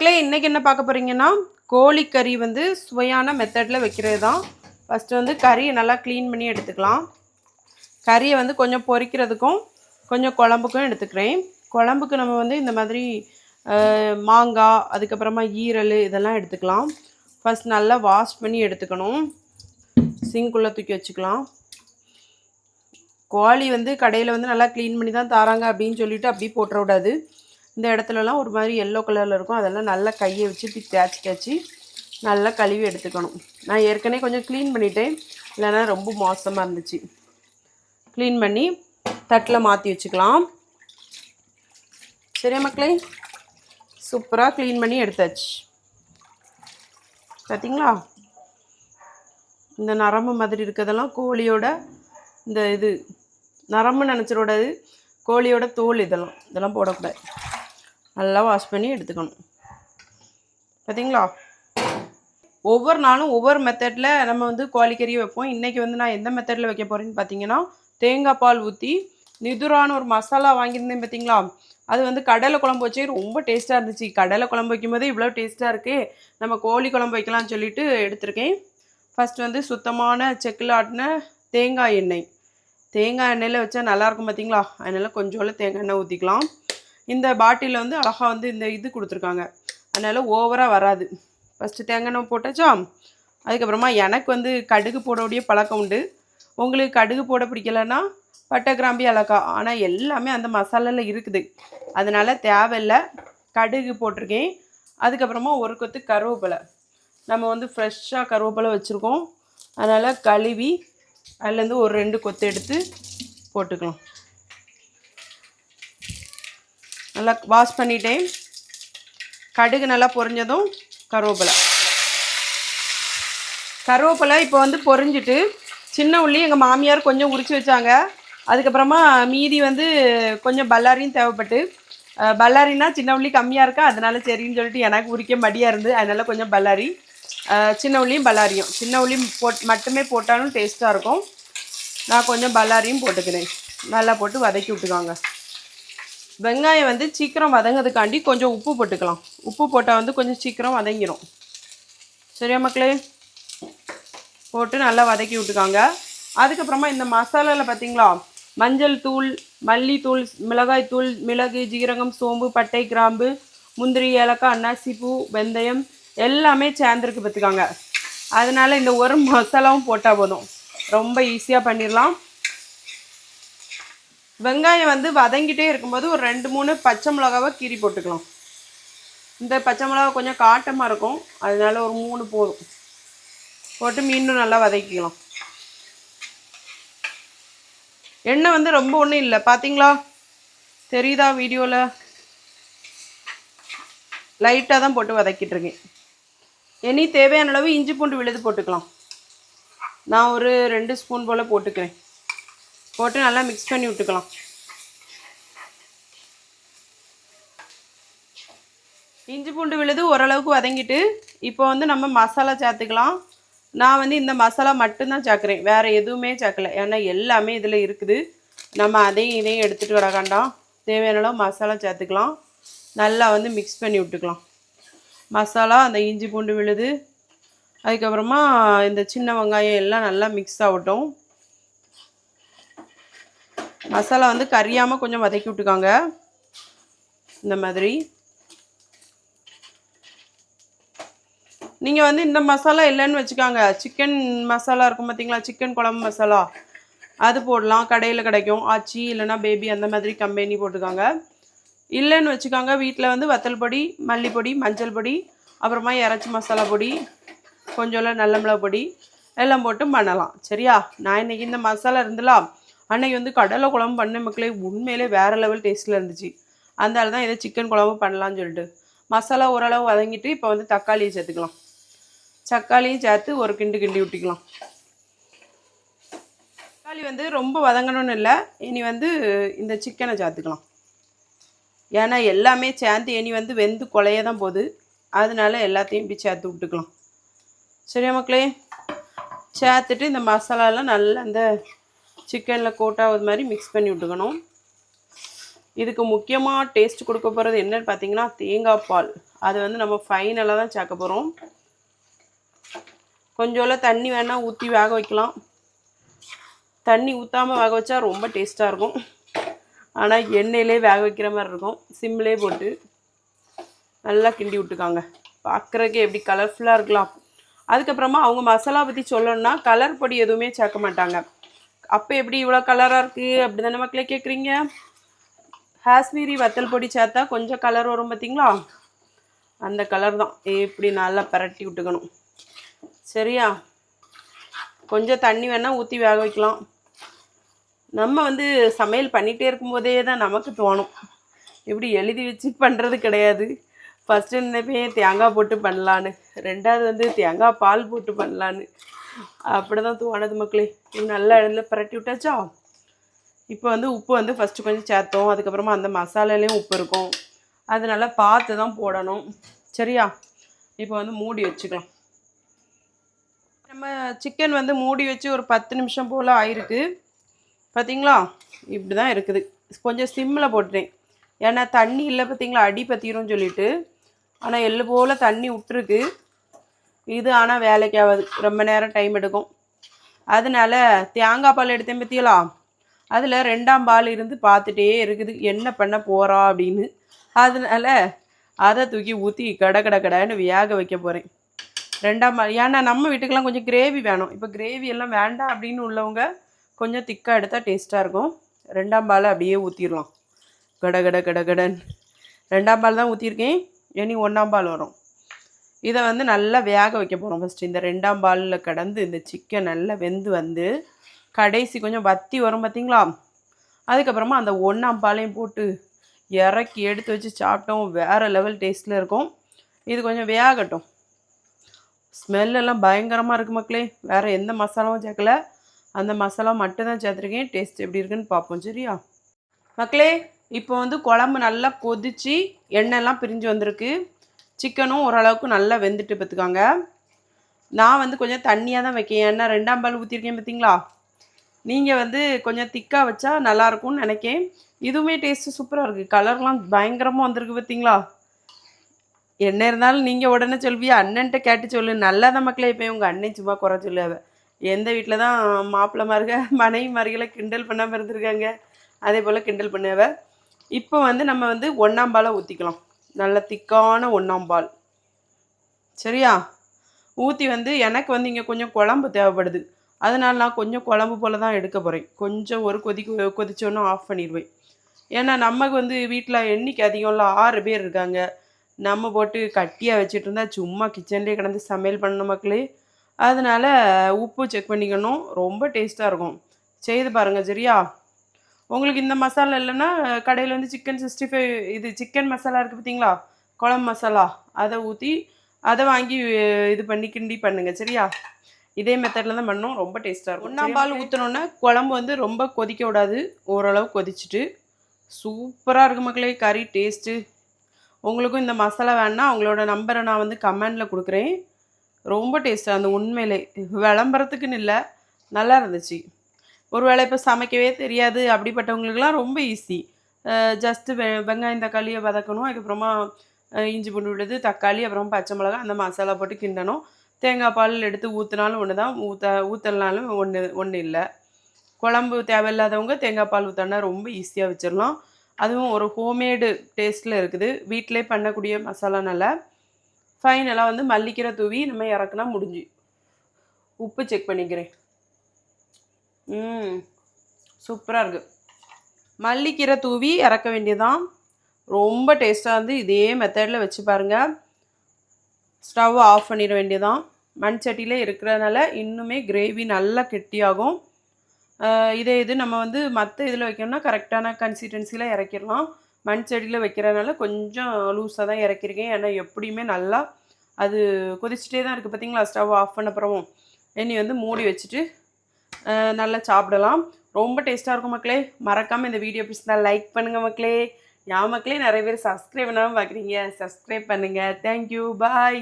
மக்களே இன்றைக்கி என்ன பார்க்க போகிறீங்கன்னா கோழி கறி வந்து சுவையான மெத்தடில் வைக்கிறது தான் ஃபஸ்ட்டு வந்து கறியை நல்லா க்ளீன் பண்ணி எடுத்துக்கலாம். கறியை வந்து கொஞ்சம் பொரிக்கிறதுக்கும் கொஞ்சம் குழம்புக்கும் எடுத்துக்கிறேன். குழம்புக்கு நம்ம வந்து இந்த மாதிரி மாங்காய் அதுக்கப்புறமா ஈரல் இதெல்லாம் எடுத்துக்கலாம். ஃபஸ்ட் நல்லா வாஷ் பண்ணி எடுத்துக்கணும். சிங்குள்ளே தூக்கி வச்சுக்கலாம். கோழி வந்து கடையில் வந்து நல்லா க்ளீன் பண்ணி தான் தராங்க அப்படின்னு சொல்லிவிட்டு அப்படியே போட்டுற விடாது இந்த இடத்துலலாம் ஒரு மாதிரி எல்லோ கலரில் இருக்கும். அதெல்லாம் நல்லா கையை வச்சு இப்படி தேய்ச்சி தேய்ச்சி நல்லா கழுவி எடுத்துக்கணும். நான் ஏற்கனவே கொஞ்சம் க்ளீன் பண்ணிட்டேன். இல்லைன்னா ரொம்ப மோசமாக இருந்துச்சு. க்ளீன் பண்ணி தட்டில் மாற்றி வச்சுக்கலாம். சரியா மக்களே? சூப்பராக க்ளீன் பண்ணி எடுத்தாச்சு. பார்த்தீங்களா இந்த நரம்பு மாதிரி இருக்கிறதெல்லாம் கோழியோட இந்த இது நரம்பு நினச்சரோடது கோழியோட தோல் இதெல்லாம் இதெல்லாம் போடக்கூடாது. நல்லா வாஷ் பண்ணி எடுத்துக்கணும். பார்த்தீங்களா ஒவ்வொரு நாளும் ஒவ்வொரு மெத்தடில் நம்ம வந்து கோழிக்கறி வைப்போம். இன்றைக்கி வந்து நான் எந்த மெத்தடில் வைக்க போகிறேன்னு பார்த்தீங்கன்னா தேங்காய் பால் ஊற்றி நிதுரான ஒரு மசாலா வாங்கியிருந்தேன் பார்த்தீங்களா அது வந்து கடலை குழம்பு வச்சே ரொம்ப டேஸ்ட்டாக இருந்துச்சு. கடலை குழம்பு வைக்கும்போது இவ்வளோ டேஸ்ட்டாக இருக்குது நம்ம கோழி குழம்பு வைக்கலாம்னு சொல்லிட்டு எடுத்திருக்கேன். ஃபஸ்ட்டு வந்து சுத்தமான செக்கில் ஆட்டின தேங்காய் எண்ணெய். தேங்காய் எண்ணெயில் வச்சா நல்லாயிருக்கும் பார்த்தீங்களா அதனால் கொஞ்சோண்டு தேங்காய் எண்ணெய் ஊற்றிக்கலாம் இந்த பாட்டிலில் வந்து அழகாக வந்து இந்த இது கொடுத்துருக்காங்க. அதனால் ஓவராக வராது. ஃபஸ்ட்டு தேங்காய் எண்ணெய் போட்டாச்சா? அதுக்கப்புறமா எனக்கு வந்து கடுகு போடக்கூடிய பழக்கம் உண்டு. உங்களுக்கு கடுகு போட பிடிக்கலன்னா பட்டை கிராம்பி அழகா ஆனால் எல்லாமே அந்த மசாலாவில் இருக்குது. அதனால் தேவையில்லை. கடுகு போட்டிருக்கேன். அதுக்கப்புறமா ஒரு கொத்து கருவேப்பிலை. நம்ம வந்து ஃப்ரெஷ்ஷாக கருவேப்பிலை வச்சுருக்கோம். அதனால் கழுவி அதுலேருந்து ஒரு ரெண்டு கொத்து எடுத்து போட்டுக்கலாம். நல்லா வாஷ் பண்ணிட்டேன். கடுகு நல்லா பொரிஞ்சதும் கருவேப்பிலை. கருவேப்பிலை இப்போ வந்து பொரிஞ்சிட்டு சின்ன உள்ளி எங்கள் மாமியார் கொஞ்சம் உரிச்சு வச்சாங்க. அதுக்கப்புறமா மீதி வந்து கொஞ்சம் பல்லாரியும் தேவைப்பட்டு பல்லாரினா சின்ன உள்ளி கம்மியாக இருக்கா? அதனால சரின்னு சொல்லிட்டு எனக்கு உரிக்க மடியாக இருந்து அதனால் கொஞ்சம் பல்லாரி சின்ன உள்ளியும் பல்லாரியும். சின்ன உள்ளி போட் மட்டுமே போட்டாலும் டேஸ்ட்டாக இருக்கும். நான் கொஞ்சம் பல்லாரியும் போட்டுக்கிறேன். நல்லா போட்டு வதக்கி விட்டுக்காங்க. வெங்காயம் வந்து சீக்கிரம் வதங்கிறதுக்காண்டி கொஞ்சம் உப்பு போட்டுக்கலாம். உப்பு போட்டால் வந்து கொஞ்சம் சீக்கிரம் வதங்கிடும் சரியா மக்களே? போட்டு நல்லா வதக்கி விட்டுக்காங்க. அதுக்கப்புறமா இந்த மசாலாவில் பார்த்தீங்களா மஞ்சள் தூள் மல்லித்தூள் மிளகாய் தூள் மிளகு ஜீரகம் சோம்பு பட்டை கிராம்பு முந்திரி ஏலக்காய் அன்னாசி பூ வெந்தயம் எல்லாமே சேர்ந்துருக்கு பார்த்துக்காங்க அதனால இந்த ஒரு மசாலாவும் போட்டால் போதும். ரொம்ப ஈஸியாக பண்ணிடலாம் வெங்காயம் வந்து வதங்கிட்டே இருக்கும்போது ஒரு ரெண்டு மூணு பச்சை மிளகாவை கீறி போட்டுக்கலாம். இந்த பச்சை மிளகா கொஞ்சம் காட்டமாக இருக்கும். அதனால ஒரு மூணு போதும். போட்டு மீண்டும் நல்லா வதக்கிக்கலாம். எண்ணெய் வந்து ரொம்ப ஒன்றும் இல்லை. பார்த்தீங்களா தெரியுதா வீடியோவில் லைட்டாக தான் போட்டு வதக்கிட்டு இருக்கேன். இனி தேவையான அளவு இஞ்சி பூண்டு விழுது போட்டுக்கலாம். நான் ஒரு ரெண்டு ஸ்பூன் போல் போட்டுக்கிறேன். போட்டு நல்லா மிக்ஸ் பண்ணி விட்டுக்கலாம். இஞ்சி பூண்டு விழுது ஓரளவுக்கு வதங்கிட்டு இப்போ வந்து நம்ம மசாலா சேர்த்துக்கலாம். நான் வந்து இந்த மசாலா மட்டும்தான் சேர்க்குறேன். வேறு எதுவுமே சேர்க்கல. ஏன்னா எல்லாமே இதில் இருக்குது. நம்ம அதையும் இதையும் எடுத்துகிட்டு வர வேண்டாம். தேவையான அளவு மசாலா சேர்த்துக்கலாம். நல்லா வந்து மிக்ஸ் பண்ணி விட்டுக்கலாம். மசாலா அந்த இஞ்சி பூண்டு விழுது. அதுக்கப்புறமா இந்த சின்ன வெங்காயம் எல்லாம் நல்லா மிக்ஸ் ஆகட்டும். மசாலா வந்து கறியாமல் கொஞ்சம் வதக்கி விட்டுக்காங்க. இந்த மாதிரி. நீங்கள் வந்து இந்த மசாலா இல்லைன்னு வச்சுக்காங்க. சிக்கன் மசாலா இருக்கும் பார்த்தீங்களா சிக்கன் குழம்பு மசாலா. அது போடலாம். கடையில் கிடைக்கும். ஆச்சி இல்லைன்னா பேபி அந்த மாதிரி கம்பெனி போட்டுக்காங்க. இல்லைன்னு வச்சுக்காங்க. வீட்டில் வந்து வத்தல் பொடி மல்லிப்பொடி மஞ்சள் பொடி அப்புறமா இறச்சி மசாலா பொடி கொஞ்சோல நல்ல மிளகு பொடி எல்லாம் போட்டு பண்ணலாம். சரியா? நான் இன்னைக்கு இந்த மசாலா இருந்துலாம் அன்னைக்கு வந்து கடலை குழம்பு பண்ண மக்களே உண்மையிலே வேறு லெவல் டேஸ்ட்டில் இருந்துச்சு. அதனால தான் இதை சிக்கன் குழம்பு பண்ணலாம்னு சொல்லிட்டு. மசாலா ஓரளவு வதங்கிட்டு இப்போ வந்து தக்காளியை சேர்த்துக்கலாம். தக்காளியும் சேர்த்து ஒரு கிண்டு கிண்டி விட்டுக்கலாம் தக்காளி வந்து ரொம்ப வதங்கணும்னு இல்லை இனி வந்து இந்த சிக்கனை சேர்த்துக்கலாம். ஏன்னா எல்லாமே சேர்ந்து இனி வந்து வெந்து குலைய தான் போகுது. அதனால எல்லாத்தையும் இப்படி சேர்த்து விட்டுக்கலாம். சரியா மக்களே? சேர்த்துட்டு இந்த மசாலாலாம் நல்லா அந்த சிக்கனில் கோட்டாவது மாதிரி மிக்ஸ் பண்ணி விட்டுக்கணும். இதுக்கு முக்கியமாக டேஸ்ட் கொடுக்க போகிறது என்னன்னு பார்த்தீங்கன்னா தேங்காய் பால். அது வந்து நம்ம ஃபைனலாக தான் சேர்க்க போகிறோம் கொஞ்சோல தண்ணி வேணால் ஊற்றி வேக வைக்கலாம். தண்ணி ஊற்றாமல் வேக வச்சா ரொம்ப டேஸ்ட்டாக இருக்கும். ஆனால் எண்ணெயிலே வேக வைக்கிற மாதிரி இருக்கும். சிம்லே போட்டு நல்லா கிண்டி விட்டுக்காங்க. பார்க்குறதுக்கு எப்படி கலர்ஃபுல்லாக இருக்கலாம். அதுக்கப்புறமா அவங்க மசாலா பற்றி சொல்லணும்னா கலர் பொடி எதுவுமே சேர்க்க மாட்டாங்க. அப்போ எப்படி இவ்வளோ கலராக இருக்குது அப்படி தானே மக்களே கேட்குறீங்க காஷ்மீரி வத்தல் பொடி சேர்த்தா கொஞ்சம் கலர் வரும் பார்த்தீங்களா அந்த கலர் தான். இப்படி நல்லா பரட்டி விட்டுக்கணும். சரியா? கொஞ்சம் தண்ணி வேணால் ஊற்றி வேக வைக்கலாம். நம்ம வந்து சமையல் பண்ணிகிட்டே இருக்கும்போதே தான் நமக்கு தோணும். இப்படி எழுதி வச்சு பண்ணுறது கிடையாது. ஃபஸ்ட்டு இருந்தப்பே தேங்காய் போட்டு பண்ணலான்னு. ரெண்டாவது வந்து தேங்காய் பால் போட்டு பண்ணலான்னு. அப்படி தான் தோணுது மக்களே. நல்லா இடத்துல புரட்டி விட்டாச்சா? இப்போ வந்து உப்பு வந்து ஃபஸ்ட்டு கொஞ்சம் சேர்த்தோம். அதுக்கப்புறமா அந்த மசாலாலேயும் உப்பு இருக்கும். அதனால பார்த்து தான் போடணும். சரியா? இப்போ வந்து மூடி வச்சுக்கலாம். நம்ம சிக்கன் வந்து மூடி வச்சு ஒரு பத்து நிமிஷம் போல் ஆயிருக்கு. பார்த்தீங்களா இப்படி தான் இருக்குது. கொஞ்சம் சிம்மில் போட்டுட்டேன். ஏன்னா தண்ணி இல்லை பார்த்தீங்களா அடி பற்றிரும் சொல்லிட்டு. ஆனால் எள்ளு போல் தண்ணி விட்டுருக்கு இது ஆனால் வேலைக்கு ஆகாது ரொம்ப நேரம் டைம் எடுக்கும். அதனால தேங்காய் பால் எடுத்தேன் பற்றியலா அதில் ரெண்டாம் பால் இருந்து பார்த்துட்டே இருக்குது. என்ன பண்ண போகிறா அப்படின்னு. அதனால அதை தூக்கி ஊற்றி கட கட கடன்னு வேக வைக்க போகிறேன் ரெண்டாம் பால் ஏன்னா நம்ம வீட்டுக்கெல்லாம் கொஞ்சம் கிரேவி வேணும். இப்போ கிரேவி எல்லாம் வேண்டாம் அப்படின்னு உள்ளவங்க கொஞ்சம் திக்காக எடுத்தால் டேஸ்ட்டாக இருக்கும். ரெண்டாம் பால் அப்படியே ஊற்றிடலாம் கட கட கட கடன். ரெண்டாம் பால் தான் ஊற்றிருக்கேன் இனி ஒன்றாம் பால் வரும். இதை வந்து நல்லா வேக வைக்க போகிறோம் ஃபஸ்ட்டு இந்த ரெண்டாம் பாலில் கடந்து இந்த சிக்கன் நல்லா வெந்து வந்து கடைசி கொஞ்சம் வத்தி வரும் பார்த்தீங்களா அதுக்கப்புறமா அந்த ஒன்றாம் பாலையும் போட்டு இறக்கி எடுத்து வச்சு சாப்பிட்டோம். வேறு லெவல் டேஸ்ட்டில் இருக்கும். இது கொஞ்சம் வேகட்டும். ஸ்மெல்லெல்லாம் பயங்கரமாக இருக்குது மக்களே. வேறு எந்த மசாலாவும் சேர்க்கல. அந்த மசாலா மட்டும்தான் சேர்த்துருக்கேன். டேஸ்ட் எப்படி இருக்குன்னு பார்ப்போம். சரியா? மக்களே இப்போ வந்து குழம்பு நல்லா கொதிச்சு எண்ணெய்லாம் பிரிஞ்சு வந்திருக்கு. சிக்கனும் ஓரளவுக்கு நல்லா வெந்துட்டு பார்த்துக்காங்க. நான் வந்து கொஞ்சம் தண்ணியாக தான் வைக்கேன். ஏன்னா ரெண்டாம் பால் ஊற்றிருக்கேன் பார்த்தீங்களா? நீங்கள் வந்து கொஞ்சம் திக்காக வச்சா நல்லாயிருக்கும்னு நினைக்கேன். இதுவுமே டேஸ்ட்டு சூப்பராக இருக்குது கலர்லாம் பயங்கரமாக வந்திருக்கு பார்த்தீங்களா? என்ன இருந்தாலும் நீங்கள் உடனே சொல்வியா அண்ணன்ட்ட கேட்டு சொல்லு. நல்லா தான் மக்களே இப்போ உங்கள் அண்ணன் சும்மா குறை சொல்லுவ எந்த வீட்டில் தான் மாப்பிள்ளை மாருக மனைவி மார்களை கிண்டல் பண்ணாமல் இருந்திருக்காங்க. அதே போல் கிண்டல் பண்ணுவேன் இப்போ வந்து நம்ம வந்து ஒன்றாம் பாலை ஊற்றிக்கலாம் நல்ல திக்கான ஒன்றாம் பால். சரியா? ஊற்றி வந்து எனக்கு வந்து இங்கே கொஞ்சம் குழம்பு தேவைப்படுது. அதனால நான் கொஞ்சம் குழம்பு போல் தான் எடுக்க போகிறேன் கொஞ்சம் ஒரு கொதி கொதிச்சோன்னு ஆஃப் பண்ணிடுவேன். ஏன்னா நமக்கு வந்து வீட்டில் எண்ணிக்கை அதிகம்ல ஆறு பேர் இருக்காங்க. நம்ம போட்டு கட்டியாக வச்சுட்டு இருந்தா சும்மா கிச்சன்லேயே கிடந்து சமையல் பண்ண மக்களே. அதனால உப்பு செக் பண்ணிக்கணும். ரொம்ப டேஸ்ட்டாக இருக்கும். செய்து பாருங்கள் சரியா? உங்களுக்கு இந்த மசாலா இல்லைன்னா கடையில் வந்து சிக்கன் சிக்ஸ்டி ஃபைவ் இது சிக்கன் மசாலா இருக்குது பார்த்தீங்களா குழம்பு மசாலா அதை ஊற்றி அதை வாங்கி இது பண்ணி கிண்டி பண்ணுங்கள் சரியா? இதே மெத்தடில் தான் பண்ணோம். ரொம்ப டேஸ்ட்டாக இருக்கும். ஒன்றாம் பால் ஊற்றினோன்னே குழம்பு வந்து ரொம்ப கொதிக்க விடாது. ஓரளவு கொதிச்சுட்டு சூப்பராக இருக்குது மக்களே கறி டேஸ்ட்டு உங்களுக்கும் இந்த மசாலா வேணா அவங்களோட நம்பரை நான் வந்து கமெண்டில் கொடுக்குறேன். ரொம்ப டேஸ்ட்டாக அந்த உண்மையிலே. விளம்பரத்துக்குன்னு இல்லை நல்லா இருந்துச்சு. ஒருவேளை இப்போ சமைக்கவே தெரியாது. அப்படிப்பட்டவங்களுக்குலாம் ரொம்ப ஈஸி ஜஸ்ட்டு வெ வெங்காயம் தக்காளியை வதக்கணும். அதுக்கப்புறமா இஞ்சி பூண்டு விடுது தக்காளி அப்புறம் பச்சை மிளகாய் அந்த மசாலா போட்டு கிண்டணும். தேங்காய் பால் எடுத்து ஊற்றினாலும் ஒன்று தான் ஊற்ற ஊற்றலனாலும் ஒன்று ஒன்று இல்லை. குழம்பு தேவையில்லாதவங்க தேங்காய் பால் ஊற்றினா ரொம்ப ஈஸியாக வச்சிடலாம் அதுவும் ஒரு ஹோம்மேடு டேஸ்ட்டில் இருக்குது. வீட்டிலே பண்ணக்கூடிய மசாலானால ஃபைனலாக வந்து மல்லிக்கீரை தூவி நம்ம இறக்குனா முடிஞ்சு. உப்பு செக் பண்ணிக்கிறேன். ம். சூப்பராக இருக்குது மல்லிக்கீரை தூவி இறக்க வேண்டியதான் ரொம்ப டேஸ்ட்டாக இருந்து இதே மெத்தடில் வச்சு பாருங்கள் ஸ்டவ் ஆஃப் பண்ணிட வேண்டியதான் மண் சட்டியில் இருக்கிறதுனால இன்னுமே கிரேவி நல்லா கெட்டியாகும். இதே இது நம்ம வந்து மற்ற இதில் வைக்கணும்னா கரெக்டான கன்சிஸ்டன்சியில் இறக்கிடலாம். மண் சட்டியில் வைக்கிறதுனால கொஞ்சம் லூஸாக தான் இறக்கிருக்கேன் ஏன்னா எப்படியுமே நல்லா அது கொதிச்சுட்டே தான் இருக்குது பார்த்தீங்களா ஸ்டவ் ஆஃப் பண்ண அப்புறமும். இனி வந்து மூடி வச்சுட்டு நல்லா சாப்பிடலாம். ரொம்ப டேஸ்ட்டாக இருக்கும் மக்களே. மறக்காமல் இந்த வீடியோ பிடிச்சிருந்தா லைக் பண்ணுங்கள் மக்களே. யா மக்களே நிறைய பேர் சப்ஸ்கிரைப் பண்ணாமல் பார்க்குறீங்க சப்ஸ்கிரைப் பண்ணுங்கள் தேங்க்யூ பாய்